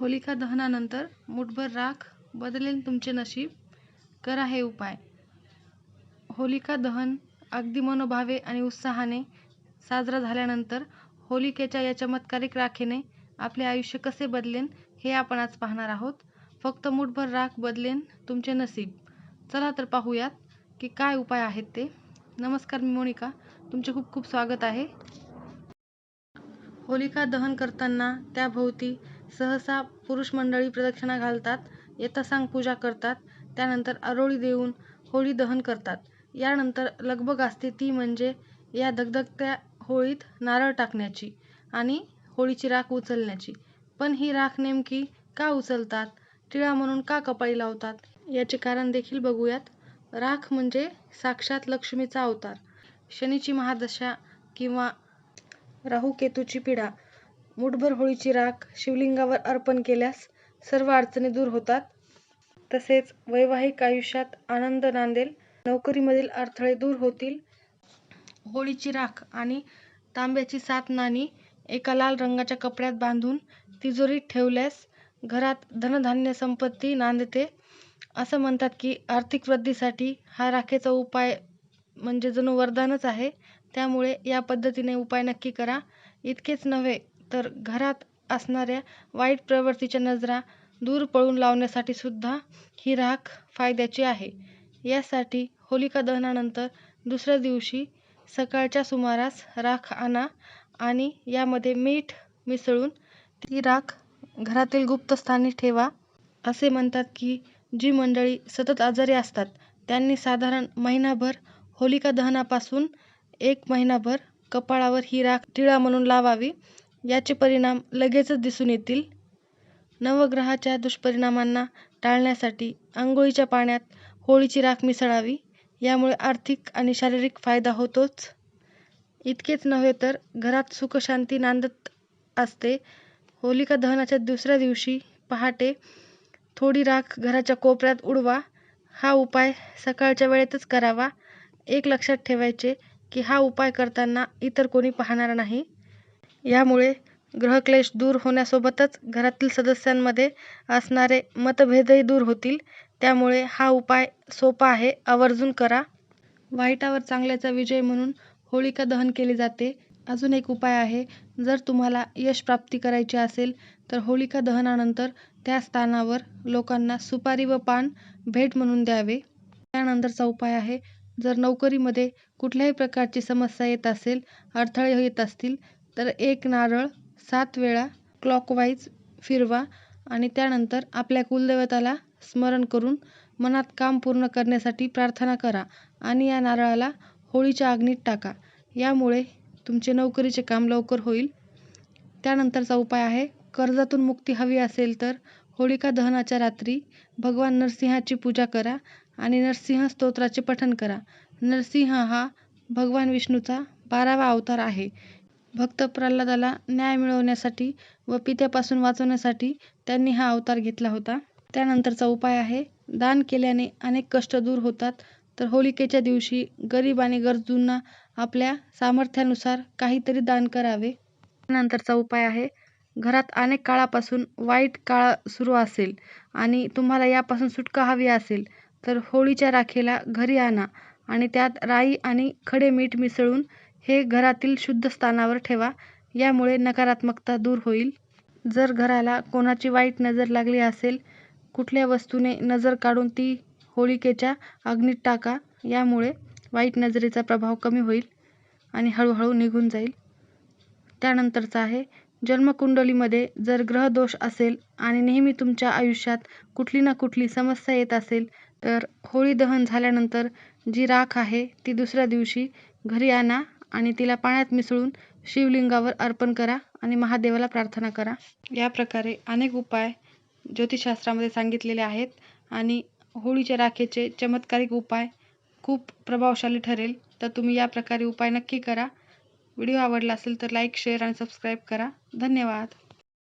होलिका दहनानंतर मुठभर राख बदलेल तुमचे नशीब, करा हे उपाय. होलिका दहन अगदी मनोभावे आणि उत्साहाने साजरा झाल्यानंतर होलिकेच्या या चमत्कारिक राखेने आपले आयुष्य कसे बदलेन हे आपण आज पाहणार आहोत. फक्त मुठभर राख बदलेन तुमचे नसीब चला तर पाहूयात की काय उपाय आहेत ते. नमस्कार मी मोनिका. तुमचे खूप खूप स्वागत आहे. होलिका दहन करताना त्याभोवती सहसा पुरुष मंडळी प्रदक्षिणा घालतात, यथासांग पूजा करतात. त्यानंतर आरोळी देऊन होळी दहन करतात. यानंतर लगबग असते ती म्हणजे या धगधगत्या होळीत नारळ टाकण्याची आणि होळीची राख उचलण्याची. पण ही राख नेमकी का उचलतात? टिळा म्हणून का कपाळी लावतात? याचे कारण देखील बघूयात. राख म्हणजे साक्षात लक्ष्मीचा अवतार. शनीची महादशा किंवा राहू-केतूची पीडा. मुठभर होळीची राख शिवलिंगावर अर्पण केल्यास सर्व अडचणी दूर होतात. तसेच वैवाहिक आयुष्यात आनंद नांदेल. नोकरीमधील अडथळे दूर होतील. होळीची राख आणि तांब्याची सात नाणी एका लाल रंगाच्या कपड्यात बांधून तिजोरीत ठेवल्यास घरात धनधान्य संपत्ती नांदते. असं म्हणतात की आर्थिक वृद्धीसाठी हा राखेचा उपाय म्हणजे जणू वरदानच आहे. त्यामुळे या पद्धतीने उपाय नक्की करा. इतकेच नव्हे तर घरात असणाऱ्या वाईट प्रवृत्तीच्या नजरा दूर पळून लावण्यासाठी सुद्धा ही राख फायद्याची आहे. यासाठी होलिका दहनानंतर दुसऱ्या दिवशी सकाळच्या सुमारास राख आणा आणि यामध्ये मीठ मिसळून ती राख घरातील गुप्त स्थानी ठेवा. असे म्हणतात की जी मंडळी सतत आजारी असतात त्यांनी साधारण महिनाभर होलिका दहनापासून एक महिनाभर कपाळावर ही राख टिळा म्हणून लावावी. याचे परिणाम लगेचच दिसून येतील. नवग्रहाच्या दुष्परिणामांना टाळण्यासाठी आंघोळीच्या पाण्यात होळीची राख मिसळावी. यामुळे आर्थिक आणि शारीरिक फायदा होतोच. इतकेच नव्हे तर घरात सुखशांती नांदत असते. होलिका दहनाच्या दुसऱ्या दिवशी पहाटे थोडी राख घराच्या कोपऱ्यात उडवा. हा उपाय सकाळच्या वेळेतच करावा. एक लक्षात ठेवायचे की हा उपाय करताना इतर कोणी पाहणार नाही. यामुळे ग्रहक्लेश दूर होण्यासोबतच घरातील सदस्यांमध्ये असणारे मतभेदही दूर होतील. त्यामुळे हा उपाय सोपा आहे, आवर्जून करा. वाईटावर चांगल्याचा विजय म्हणून होळिका दहन केले जाते. अजून एक उपाय आहे. जर तुम्हाला यशप्राप्ती करायची असेल तर होलिका दहनानंतर त्या स्थानावर लोकांना सुपारी व पान भेट म्हणून द्यावे. त्यानंतरचा उपाय आहे. जर नोकरीमध्ये कुठल्याही प्रकारची समस्या येत असेल, अडथळे येत असतील तर एक नारळ सात वेळा क्लॉकवाईज फिरवा आणि त्यानंतर आपल्या कुलदेवताला स्मरण करून मनात काम पूर्ण करण्यासाठी प्रार्थना करा आणि या नारळाला होळीच्या अग्नीत टाका. यामुळे तुमचे नोकरीचे काम लवकर होईल. त्यानंतरचा उपाय आहे. कर्जातून मुक्ती हवी असेल तर होळिका दहनाच्या रात्री भगवान नरसिंहाची पूजा करा आणि नरसिंह स्तोत्राचे पठण करा. नरसिंह हा भगवान विष्णूचा बारावा अवतार आहे. भक्त प्रल्हादाला न्याय मिळवण्यासाठी व पित्यापासून वाचवण्यासाठी त्यांनी हा अवतार घेतला होता. त्यानंतरचा उपाय आहे. दान केल्याने अनेक कष्ट दूर होतात. तर होलिकेच्या दिवशी गरीब आणि गरजूंना आपल्या सामर्थ्यानुसार काहीतरी दान करावे. त्यानंतरचा उपाय आहे. घरात अनेक काळापासून वाईट काळ सुरू असेल आणि तुम्हाला यापासून सुटका हवी असेल तर होळीच्या राखेला घरी आणा आणि त्यात राई आणि खडे मीठ मिसळून हे घरातील शुद्ध स्थानावर ठेवा. यामुळे नकारात्मकता दूर होईल. जर घराला कोणाची वाईट नजर लागली असेल, कुठल्या वस्तूने नजर काढून ती होलिकेच्या अग्नीत टाका. यामुळे वाईट नजरेचा प्रभाव कमी होईल आणि हळूहळू निघून जाईल. त्यानंतरचा आहे. जन्मकुंडलीमध्ये जर ग्रहदोष असेल आणि नेहमी तुमच्या आयुष्यात कुठली ना कुठली समस्या येत असेल तर होळी दहन झाल्यानंतर जी राख आहे ती दुसऱ्या दिवशी घरी आणा आणि तिला पाण्यात मिसळून शिवलिंगावर अर्पण करा आणि महादेवाला प्रार्थना करा. या प्रकारे अनेक उपाय ज्योतिषशास्त्रामध्ये सांगितलेले आहेत आणि होळीच्या राखेचे चमत्कारिक उपाय खूप प्रभावशाली ठरेल. तर तुम्ही या प्रकारे उपाय नक्की करा. व्हिडिओ आवडला असेल तर लाईक, शेअर आणि सबस्क्राईब करा. धन्यवाद.